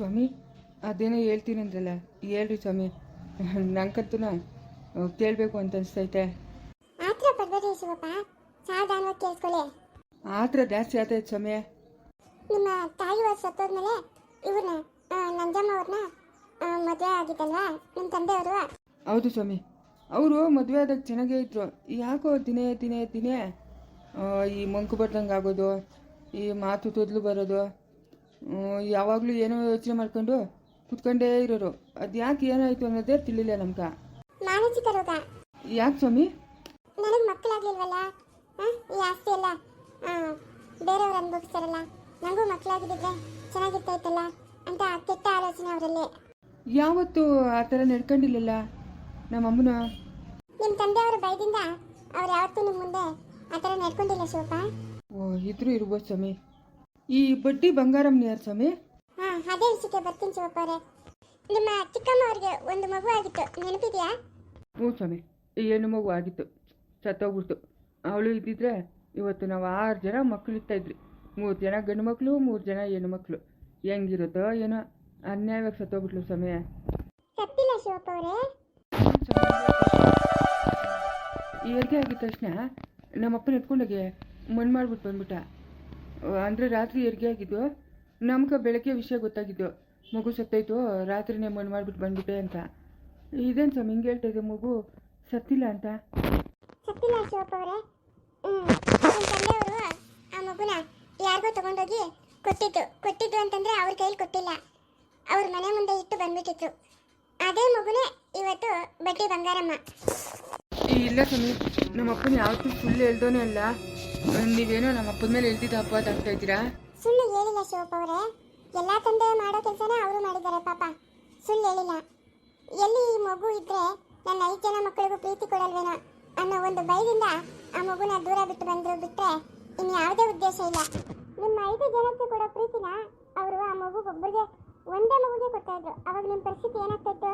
ಸ್ವಾಮಿ ಅದೇನೋ ಹೇಳ್ತೀನಿ ಅಂದ್ರಲ್ಲ ಹೇಳ್ರಿ ಸ್ವಾಮಿ. ನಂಗಂತೂ ಕೇಳಬೇಕು ಅಂತ ಅನಿಸ್ತೈತೆ. ಆತ್ರ ಪಡ್ಬೇಡಿ ಶಿವಪ್ಪ ಸಾವಧಾನವಾಗಿ ಕೇಳಿಸ್ಕೊಳ್ಳಿ. ಆತ್ರ ಜಾಸ್ತಿ ಆತೈತೆ ಸ್ವಾಮಿ. ನಿಮ್ಮ ತಾಯಿ ವರ್ಷ ಸತ್ತೋದ್ಮೇಲೆ ಇವ್ರನ್ನ ನಂಜಮ್ಮ ಅವ್ರನ್ನ ಮದುವೆ ಆಗಿದ್ದಲ್ವಾ? ನಿಮ್ಮ ತಂದೆಯವರು? ಹೌದು ಸ್ವಾಮಿ. ಅವರು ಮದುವೆ ಆದಾಗ ಚೆನ್ನಾಗೇ ಇದ್ರು. ಯಾಕೋ ದಿನೇ ದಿನೇ ದಿನೇ ಈ ಮಂಕು ಬರ್ದಂಗೆ ಆಗೋದು ಈ ಮಾತು ತೊದಲು ಬರೋದು ಯಾವಾಗಲೂ ಏನೋ ಯೋಚನೆ ಮಾಡ್ಕೊಂಡು ಕುತ್ಕೊಂಡೇ ಇರೋರು. ಅದು ಯಾಕೆ ಏನಾಯಿತು ಅನ್ನೋದೇ ತಿಳಿಲ್ಲ ನಮ್ಗೆ. ಮಾನಸಿಕ ರೋಗ. ಯಾಕೆ ಸ್ವಾಮಿ? ನನಗೆ ಮಕ್ಕಳಾಗ್ಲಿಲ್ವಲ್ಲ? ಆ, ಈ ಆಸ್ತಿ ಎಲ್ಲ? ಆ, ಬೇರೆಯವ್ರು ಅನುಭವಿಸ್ತಾರಲ್ಲ? ನನಗೂ ಮಕ್ಕಳಾಗಿದ್ದಿದ್ರೆ ಚೆನ್ನಾಗಿರ್ತಾಯಿತ್ತಲ್ಲ ಅಂತ ಕೆಟ್ಟ ಆಲೋಚನೆ ಅವರಲ್ಲಿ. ಯಾವತ್ತೂ ಆ ಥರ ನಡ್ಕೊಂಡಿಲ್ಲಲ್ಲ ನಮ್ಮಮ್ಮನ? ನಿಮ್ಮ ತಂದೆಯವರ ಭಯದಿಂದ ಅವ್ರು ಯಾವತ್ತೂ ನಿಮ್ಮ ಮುಂದೆ ಆ ಥರ ನಡ್ಕೊಂಡಿಲ್ಲ ಶಿವಪ್ಪ ಓ ಇದ್ರೂ ಇರ್ಬೋದು ಸ್ವಾಮಿ. ಈ ಬಡ್ಡಿ ಬಂಗಾರಮ್ಮನ ನಿಯರ್ ಸ್ವಾಮಿ? ಹಾಂ ಅದೇ ವಿಷಯಕ್ಕೆ ಬರ್ತೀನಿ ಶಿವಪ್ಪ ಅವರೇ. ನಿಮ್ಮ ಚಿಕ್ಕಮ್ಮ ಅವ್ರಿಗೆ ಒಂದು ಮಗು ಆಗಿತ್ತು ನೆನಪಿದೆಯಾ? ಹ್ಞೂ ಸ್ವಾಮಿ ಏನು ಹೆಣ್ಣು ಮಗು ಆಗಿತ್ತು ಸತ್ತೋಗ್ಬಿಡ್ತು. ಅವಳು ಇದ್ದಿದ್ರೆ ಇವತ್ತು ನಾವು ಆರು ಜನ ಮಕ್ಕಳು ಇರ್ತಾ ಇದ್ರಿ ಮೂರು ಜನ ಗಂಡು ಮಕ್ಕಳು ಮೂರು ಜನ ಹೆಣ್ಣು ಮಕ್ಕಳು ಹೆಂಗಿರುತ್ತೋ ಏನೋ ಅನ್ಯಾಯವಾಗಿ ಸತ್ತೋಗ್ಬಿಟ್ಲು ಸ್ವಾಮಿ. ಸತ್ತಿಲ್ಲ ಶಿವಪ್ಪ ಅವರೇ. ಹೆರಿಗೆ ಆಗಿದ ತಕ್ಷಣ ನಮ್ಮಪ್ಪನ ಎತ್ಕೊಂಡೋಗಿ ಮಣ್ಣು ಮಾಡ್ಬಿಟ್ಟು ಬಂದ್ಬಿಟ್ಟ. ಅಂದರೆ ರಾತ್ರಿ ಹೆರಿಗೆ ಆಗಿದ್ದು ನಮ್ಗೆ ಬೆಳಗ್ಗೆ ವಿಷಯ ಗೊತ್ತಾಗಿದ್ದು ಮಗು ಸತ್ತೋಯ್ತು? ರಾತ್ರಿನೇ ಮಣ್ಣು ಮಾಡಿಬಿಟ್ಟು ಬಂದ್ಬಿಟ್ಟೆ ಅಂತ. ಇದೇನು ಸ್ವಾಮಿ, ಹಿಂಗೆ ಹೇಳ್ತಾ ಇದೆ ಮಗು? ಸತ್ತಿಲ್ಲ ಅಂತ. ಸತ್ತಿಲ್ಲ ಶಿವಪ್ಪ ಅವರೇ. ತಂದೆಯವರು ಆ ಮಗುನ ಯಾರಿಗೋ ತಗೊಂಡೋಗಿ ಕೊಟ್ಟಿದ್ದು ಕೊಟ್ಟಿದ್ದು ಅಂತಂದರೆ ಅವ್ರ ಕೈಲಿ ಕೊಟ್ಟಿಲ್ಲ. ಅವ್ರ ಮನೆ ಮುಂದೆ ಇಟ್ಟು ಬಂದ್ಬಿಟ್ಟಿತ್ತು ಅದೇ ಮಗುನೇ ಇವತ್ತು ಬಟ್ಟೆ ಬಂಗಾರಮ್ಮ. ಇಲ್ಲ ಸ್ವಾಮಿ. ನಮ್ಮ ಅಪ್ಪನ ಯಾವತ್ತೂ ಫುಲ್ ಹೇಳ್ದೋನೇ ಅಲ್ಲ ನೀವೇನೋ ನಮ್ಮ ಅಪ್ಪನ ಮೇಲೆ ಹೇಳ್ತಿದ್ದ ಅಂತ ಆಗ್ತಾ ಇದ್ದೀರಾ? ಸುಳ್ಳು ಹೇಳಿಲ್ಲ ಶಿವಪ್ಪ ಅವರೇ. ಎಲ್ಲಾ ತಂದೆ ಮಾಡೋ ಕೆಲಸನ ಅವರು ಮಾಡಿದ್ದಾರೆ ಪಾಪ. ಸುಳ್ಳು ಹೇಳಿಲ್ಲ. ಎಲ್ಲಿ ಈ ಮಗು ಇದ್ರೆ ನನ್ನ ಐದು ಜನ ಮಕ್ಕಳಿಗೂ ಪ್ರೀತಿ ಕೊಡಲ್ವೇನೋ ಅನ್ನೋ ಒಂದು ಭಯದಿಂದ ಆ ಮಗುನ ದೂರ ಬಿಟ್ಟು ಬಂದ್ರು ಬಿಟ್ರೆ ಇನ್ನು ಯಾವುದೇ ಉದ್ದೇಶ ಇಲ್ಲ. ನಿಮ್ಮ ಐದು ಜನಕ್ಕೆ ಕೊಡೋ ಪ್ರೀತಿನ ಅವರು ಆ ಮಗುಗೊಬ್ಬರಿಗೆ ಒಂದೇ ಮಗುಗೆ ಕೊಡ್ತಾ ಇದ್ರು. ಅವಾಗ ನಿಮ್ಮ ಪರಿಸ್ಥಿತಿ ಏನಾಗ್ತಾ ಇತ್ತು?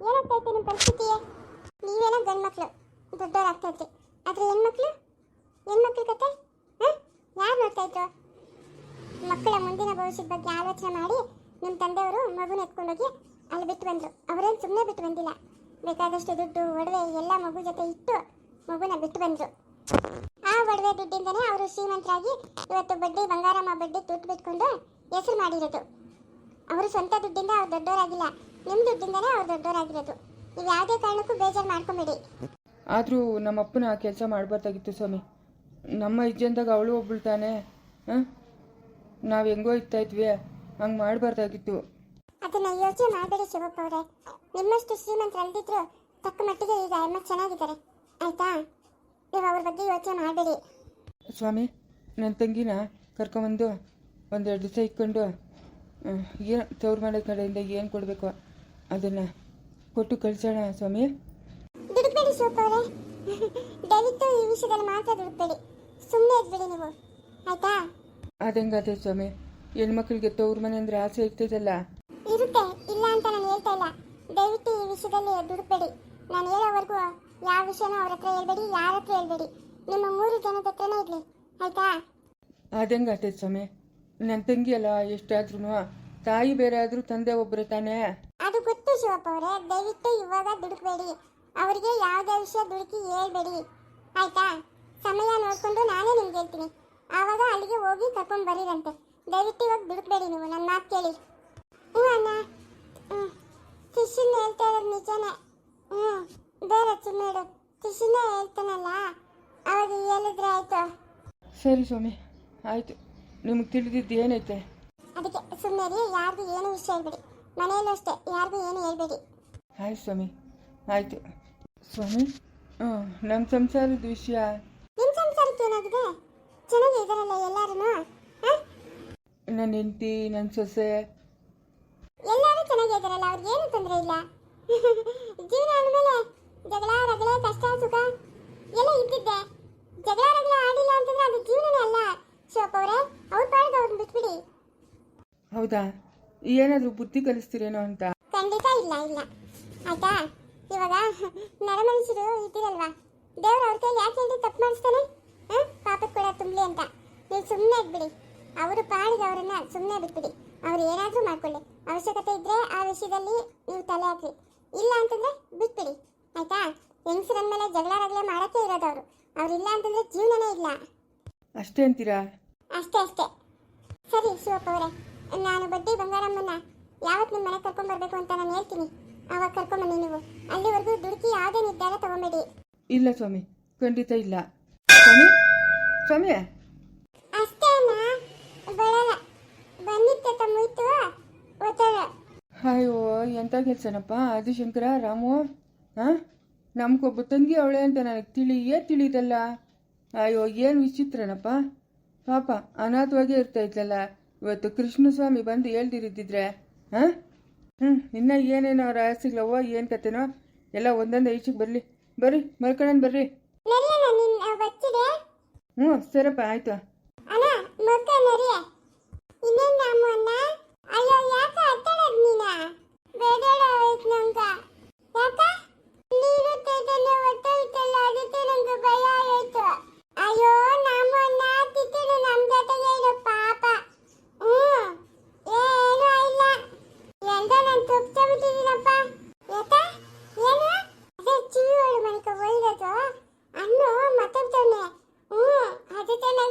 ಏನಾಗ್ತಾ ಇತ್ತು ನಿಮ್ಮ ಪರಿಸ್ಥಿತಿ? ನೀವೇನೋ ಗಂಡು ಮಕ್ಕಳು ಆದರೆ ಹೆಣ್ಮಕ್ಳು? ಹೆಣ್ಮಕ್ಳ ಕತೆ? ಯಾರು ನೋಡ್ತಾ ಮಕ್ಕಳ ಮುಂದಿನ ಭವಿಷ್ಯದ ಬಗ್ಗೆ ಆಲೋಚನೆ ಮಾಡಿ ನಿಮ್ಮ ತಂದೆಯವರು ಮಗುನ ಎತ್ಕೊಂಡೋಗಿ ಅಲ್ಲಿ ಬಿಟ್ಟು ಬಂದರು. ಅವರೇನು ಸುಮ್ಮನೆ ಬಿಟ್ಟು ಬಂದಿಲ್ಲ. ಬೇಕಾದಷ್ಟು ದುಡ್ಡು, ಒಡವೆ, ಎಲ್ಲ ಮಗು ಜೊತೆ ಇಟ್ಟು ಮಗುನ ಬಿಟ್ಟು ಬಂದರು. ಆ ಒಡವೆ ದುಡ್ಡಿಂದನೇ ಅವರು ಶ್ರೀಮಂತರಾಗಿ ಇವತ್ತು ಬಡ್ಡಿ, ಬಂಗಾರಮ್ಮ ಬಡ್ಡಿ ತುಟ್ಟು ಬಿಟ್ಕೊಂಡು ಹೆಸರು ಮಾಡಿರೋದು. ಅವರು ಸ್ವಂತ ದುಡ್ಡಿಂದ ಅವ್ರು ದೊಡ್ಡವರಾಗಿಲ್ಲ. ನಿಮ್ಮ ದುಡ್ಡಿಂದನೇ ಅವ್ರು ದೊಡ್ಡವರಾಗಿರೋದು. ನೀವು ಯಾವುದೇ ಕಾರಣಕ್ಕೂ ಬೇಜಾರು ಮಾಡ್ಕೊಬೇಡಿ. ಆದರೂ ನಮ್ಮ ಅಪ್ಪನ ಆ ಕೆಲಸ ಮಾಡಬಾರ್ದಾಗಿತ್ತು ಸ್ವಾಮಿ. ನಮ್ಮ ಇಜ್ಜಂದಾಗ ಅವಳು ಒಬ್ಬಳು ತಾನೆ ಹಾಂ? ನಾವು ಹೆಂಗೋ ಇರ್ತಾ ಇದ್ವಿ ಹಂಗೆ ಮಾಡಬಾರ್ದಾಗಿತ್ತು. ಅದನ್ನ ಯೋಚನೆ ಮಾಡಬೇಡಿ ಶಿವಪ್ಪ ಅವರೇ. ನಿಮ್ಮಷ್ಟು ಶ್ರೀಮಂತರಲ್ದಿದ್ರು ತಕ್ಕ ಮಟ್ಟಿಗೆ ಈಗ ಅಮ್ಮ ಚೆನ್ನಾಗಿದ್ದಾರೆ. ಆಯ್ತಾ? ನೀವು ಅವ್ರ ಬಗ್ಗೆ ಯೋಚನೆ ಮಾಡಬೇಡಿ. ಸ್ವಾಮಿ ನನ್ನ ತಂಗಿನ ಕರ್ಕೊಂಬಂದು ಒಂದೆರಡು ದಿವಸ ಇಟ್ಕೊಂಡು ಏನು ತವ್ರ ಮನೆ ಕಡೆಯಿಂದ ಏನು ಕೊಡಬೇಕು ಅದನ್ನು ಕೊಟ್ಟು ಕಳಿಸೋಣ ಸ್ವಾಮಿ. ದುಡುಕ್ಬೇಡಿ ಶಿವಪ್ಪ ಅವರೇ. ದಯವಿಟ್ಟು ಈ ವಿಷಯದಲ್ಲಿ ಮಾತ್ರ ದುಡುಕ್ಬೇಡಿ. ಸುಮ್ಮನೆ ಇದ್ಬಿಡಿ ನೀವು. ಆಯ್ತಾ? ಅದಂಗಾದ್ರೆ ಸ್ವಾಮಿ ಹೆಣ್ಮಕ್ಳಿಗೆ ತವ್ರ ಮನೆ ಅಂದ್ರೆ ಆಸೆ ಇರ್ತದಲ್ಲ? ಇರುತ್ತೆ. ಇಲ್ಲ ಅಂತ ನಾನು ಹೇಳ್ತಾ ಇಲ್ಲ. ದಯವಿಟ್ಟು ಈ ವಿಷಯದಲ್ಲಿ ದುಡುಕ್ಬೇಡಿ. ನಾನು ಹೇಳೋವರೆಗೂ ಯಾವ ವಿಷಯನೂ ಅವ್ರ ಹತ್ರ ಹೇಳ್ಬೇಡಿ ಯಾರ ಹತ್ರ ಹೇಳ್ಬೇಡಿ. ನಿಮ್ಮ ಮೂರು ಜನದ ಹತ್ರನೇ ಇರಲಿ. ಆಯ್ತಾ? ಅದಂಗಾತೆ ಸ್ವಾಮಿ ನನ್ನ ತಂಗಿ ಅಲ್ಲ ಎಷ್ಟಾದ್ರೂ ತಾಯಿ ಬೇರೆ ಆದರೂ ತಂದೆ ಒಬ್ಬರು ತಾನೇ? ಗೊತ್ತು ಶಿವಪ್ಪ ಅವರೇ ದಯವಿಟ್ಟು ಇವಾಗ ದುಡುಕ್ಬೇಡಿ. ಅವರಿಗೆ ಯಾವುದೇ ವಿಷಯ ದುಡುಕಿ ಹೇಳ್ಬೇಡಿ. ಆಯ್ತಾ? ಸಮಯ ನೋಡ್ಕೊಂಡು ನಾನೇ ನಿಮ್ಗೆ ಹೇಳ್ತೀನಿ. ಆವಾಗ ಅಲ್ಲಿಗೆ ಹೋಗಿ ಕರ್ಕೊಂಡು ಬರೀರಂತೆ. ದಯವಿಟ್ಟು ಇವಾಗ ದುಡುಕ್ಬೇಡಿ ನೀವು ನನ್ನ ಮಾತು ಕೇಳಿ. ಹ್ಞೂ ಅಣ್ಣ. ಹ್ಞೂ ಫಿಶಿಂದ ಹೇಳ್ತಾ ಇರೋದು ನಿಜನೇ. ಹ್ಞೂ ಬೇರೆ ಸುಮ್ಮನೆ ಫಿಶಿಂದ ಹೇಳ್ತಾನಲ್ಲ. ಅವಾಗ ಹೇಳಿದ್ರೆ ಆಯ್ತು. ಸರಿ ಸ್ವಾಮಿ ಆಯಿತು. ನಿಮಗೆ ತಿಳಿದಿದ್ದು ಏನೈತೆ? ಅದಕ್ಕೆ ಸುಮ್ಮನೆ ಯಾರಿಗೂ ಏನು ವಿಷಯ ಹೇಳ್ಬೇಡಿ. ಮನೆಯಲ್ಲೂ ಅಷ್ಟೇ ಯಾರಿಗೂ ಏನು ಹೇಳ್ಬೇಡಿ. ಹಾಯ್ ಸ್ವಾಮಿ ಆಯಿತು. ಸ್ವಾಮಿ ಹ್ಞೂ ನಮ್ಮ ಸಂಸಾರದ ವಿಷಯ. ನಿಮ್ಮ ಸಂಸಾರಕ್ಕೆ ಏನಾಗಿದೆ? ಚೆನ್ನಾಗಿ ಇದಾರಲ್ಲ ಎಲ್ಲರೂ ನನ್ನ ಹೆಂಡತಿ ನನ್ನ ಸೊಸೆ. ಎಲ್ಲರೂ ಚೆನ್ನಾಗಿ ಇದಾರಲ್ಲ ಅವ್ರಿಗೆ ಏನು ತೊಂದರೆ ಇಲ್ಲ. ಜೀವನ ಅಂದಮೇಲೆ ಜಗಳ ರಗಳೆ ಕಷ್ಟ ಸುಖ ಎಲ್ಲ ಇದ್ದಿದ್ದೆ. ಜಗಳ ರಗಳೆ ಆಡಿಲ್ಲ ಅಂತಂದ್ರೆ ಅದು ಜೀವನನೇ ಅಲ್ಲ. ಶಿವಪ್ಪ ಅವರೇ ಅವ್ರ ಪಾಡಿಗೆ ಅವ್ರನ್ನ ಬಿಟ್ಬಿಡಿ. ಹೌದಾ? ಏನಾದರೂ ಬುದ್ಧಿ ಕಲಿಸ್ತೀರೇನೋ ಅಂತ? ಖಂಡಿತ ಇಲ್ಲ ಇಲ್ಲ. ಆಯ್ತಾ? ಇವಾಗ ನರಮನುಷ್ಯರು ಇದ್ದೀರಲ್ವಾ? ದೇವ್ರ ಅವ್ರ ಕೈಲಿ ಯಾಕೆ ಹೇಳಿ ತಪ್ಪು ಮಾಡಿಸ್ತಾನೆ? ಪಾಪದ ಕೂಡ ತುಂಬಲಿ ಅಂತ. ನೀವು ಸುಮ್ಮನೆ ಇದ್ಬಿಡಿ. ಅವರು ಪಾಡಿಗೆ ಅವರನ್ನ ಸುಮ್ಮನೆ ಬಿಟ್ಬಿಡಿ. ಅವ್ರು ಏನಾದರೂ ಮಾಡ್ಕೊಳ್ಳಿ. ಅವಶ್ಯಕತೆ ಇದ್ರೆ ಆ ವಿಷಯದಲ್ಲಿ ನೀವು ತಲೆ ಹಾಕಿ ಇಲ್ಲ ಅಂತಂದ್ರೆ ಬಿಟ್ಬಿಡಿ. ಆಯ್ತಾ? ಹೆಂಗಸರ ಮೇಲೆ ಜಗಳ ರಗಳೆ ಮಾಡಕ್ಕೆ ಇರೋದು ಅವರು. ಅವ್ರಿಲ್ಲ ಅಂತಂದ್ರೆ ಜೀವನನೇ ಇಲ್ಲ. ಅಷ್ಟೇ ಅಂತೀರಾ? ಅಷ್ಟೇ ಅಷ್ಟೇ. ಸರಿ ಶಿವಪ್ಪ ಅವರೇ. ನಾನು ಬಡ್ಡಿ ಬಂಗಾರಮ್ಮನ್ನ ಯಾವತ್ತು ನಿಮ್ಮ ಮನೆಗೆ ಕರ್ಕೊಂಡ್ ಬರ್ಬೇಕು ಅಂತ ನಾನು ಹೇಳ್ತೀನಿ. ಅವಾಗ ಕರ್ಕೊಂಬನ್ನಿ ನೀವು. ಅಲ್ಲಿವರೆಗೂ ದುಡುಕಿ ಯಾವುದೇ ನಿರ್ಧಾರ ತಗೊಂಬೇಡಿ. ಇಲ್ಲ ಸ್ವಾಮಿ ಖಂಡಿತ ಇಲ್ಲ. ಸ್ವಾಮಿ ಸ್ವಾಮಿ ಅಷ್ಟೇ ಅಣ್ಣ ಬರಲ್ಲ ಬಂದಿತ್ತ ತಮ್ಮಯ್ತು ಒತ್ತಾಳ ಅಯ್ಯೋ ಎಂಥ ಕೆಲಸನಪ್ಪ? ಆದಿಶಂಕರ ರಾಮು ಹಾಂ ನಮ್ಗೊಬ್ಬ ತಂಗಿ ಅವಳೆ ಅಂತ ನನಗೆ ತಿಳಿಯೇ ತಿಳಿದಲ್ಲ. ಅಯ್ಯೋ ಏನು ವಿಚಿತ್ರನಪ್ಪ. ಪಾಪ ಅನಾಥವಾಗೇ ಇರ್ತಾ ಇದ್ಲಲ್ಲ. ಇವತ್ತು ಕೃಷ್ಣಸ್ವಾಮಿ ಬಂದು ಹೇಳ್ದಿರಿದ್ದಿದ್ರೆ ಹಾಂ? ಹ್ಞೂ ಇನ್ನೂ ಏನೇನೋ ರಹಸ್ಯಗಳವೋ ಏನು ಕತೆನೋ ಎಲ್ಲ ಒಂದೊಂದು ಐಚಿಗೆ ಬರಲಿ. ಬರ್ರಿ ಮಲ್ಕೊಳ್ಳೋಣ ಬರ್ರಿ. ಹ್ಞೂ ಸರಪ್ಪ ಆಯಿತು ಅಣ್ಣ ಮಕ್ಕ ನರಿಯ ಇನ್ನೇನ್ ನಮ್ಮ ಅಣ್ಣ ಅಯ್ಯೋ ಯಾಕ ಅತ್ತಳದ್ ನೀನ ಬೇಡಾಡ ಆಯ್ತು ನಂಗ ಯಾಕ ನೀರು ತೆಗೆದನೆ ಒತ್ತೈತಲ್ಲ ಅದಕ್ಕೆ ನಂಗೆ ಭಯ ಆಯ್ತು ಅಯ್ಯೋ ನಮ್ಮ ಅಣ್ಣ ತಿತ್ತಳು ನಮ್ ಜೊತೆಗೆ ಇರೋ ಪಾಪ ಹ್ಮ್ ಏನು ಇಲ್ಲ ಎಂದ ನಾನು ತುಪ್ಪ ಬಿಟ್ಟಿದ್ದೀನಪ್ಪ ಯಾಕ ಏನು ಅದೇ ಕಿವಿ ಒಳಗೆ ಮನೆಗೆ ಒಯ್ದದು ಅನ್ನು ಮಾತಾಡ್ತಾನೆ ಹ್ಮ್ ಅದಕ್ಕೆ ನಂಗೆ ಫುಲ್ ತಿತ್ತಿ ಹೌದಲ್ಲ ಹ್ಮ್ ಮಾತಾಡ್ತಾನೆ ಮಾತಾಡ್ತಾನೆ ಅನ್ನ ಹ್ಮ್ ಕಿವಿ ಕಟ್ಟುತ್ತೇಳ ನಿನ್ ತತ್ತಿದ್ದಾರೆ ತಿಂತೇಲೆ ಎಲ್ಲ ತತ್ತಿದ್ದೆ ಬಂಬಿಟ್ಟೆ ನಾನು ಕಲ್ಲ ನೀನ ಹ್ಮ್ ಟಿವಿನ ಅವಳ ಮಕ್ಕಳ ಹತ್ರ ಬಿಟ್ಟಿತ್ತು ದುಡ್ಡು ಕೊಟ್ಟಿತ್ತು ಬಂದಿದ್ದೀನಿ ಹ್ಮ್ ಅವಳ ಮಕ್ಕಳು ನೋಡ್ಕೊಂತಾಳೆ ಪಾಪ ಹ್ಞೂ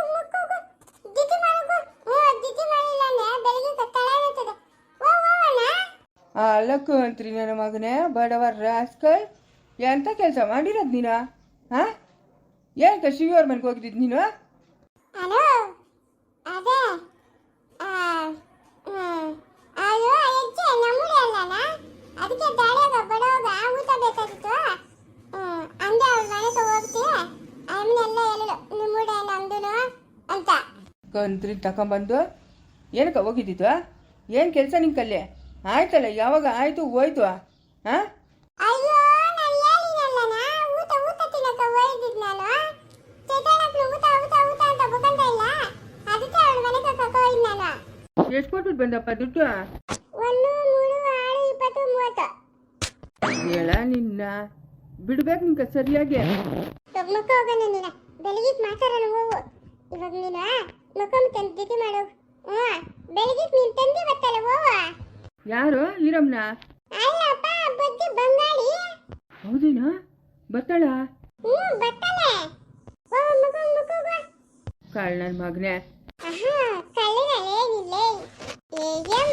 ಅಲ್ಲಕ್ಕು ಅಂತ್ರಿ ನನ್ನ ಮಗನೇ ಬಡವ ರಾಸ್ಕಲ್. ಎಂಥ ಕೆಲಸ ಮಾಡಿರೋದು ನೀನು? ಹಾಂ? ಏನಕ್ಕ ಶಿವಿಯವ್ರ ಮನೆಗೆ ಹೋಗಿದ್ದು ನೀನು? ಹಲೋ ಅದೇ. ಅದು ಹೆಜ್ಜೆ ನಮ್ಮೂರೇ? ಅದಕ್ಕೆ ದಾರ್ಯಾಗ ಬಡವಾಗ ಊಟ ಬೇಕಾಗಿತ್ತು. ಅಂದೆ ಅಂತ. ಕಂತ್ರಿ ತಗೊಂಬಂದು ಏನಕ್ಕ ಹೋಗಿದ್ದಿತ್ತು ಏನು ಕೆಲಸ ನಿಂಕಲ್ಲಿ? ಆಯ್ತಲ್ಲ ಯಾವಾಗ ಆಯಿತು ಹೋಯ್ತು ಹಾಂ ಎಷ್ಟು ಕೊಟ್ಬಿಟ್ಟು ಬಂದಪ್ಪ ದುಡ್ಡು? ಹೇಳ ನಿನ್ನ. ಬಿಡ್ಬೇಕು ನಿಂಕ ಸರಿಯಾಗಿ. ಮಕ್ಕ ಹೋಗೋಣ ನೀನ. ಬೆಳಗ್ಗೆ ಮಾತಾಡೋಣ ಹೋಗು. ಇವಾಗ ನೀನು ಮಕ್ಕ ತಂದು ತಿಥಿ ಮಾಡು. ಹ್ಞೂ ಬೆಳಗ್ಗೆ ನೀನು ತಂದೆ ಬತ್ತಲ್ಲ ಹೋಗು ಯಾರು? ಈರಮ್ಮನ ಹೌದೇನಾ? ಬತ್ತಾಳ? ಕಾಳ್ ನನ್ನ ಮಗನೇ. ಆಹಾ, ಕಳ್ಳಿಗಳೇನಿಲ್ಲ. ಏನ್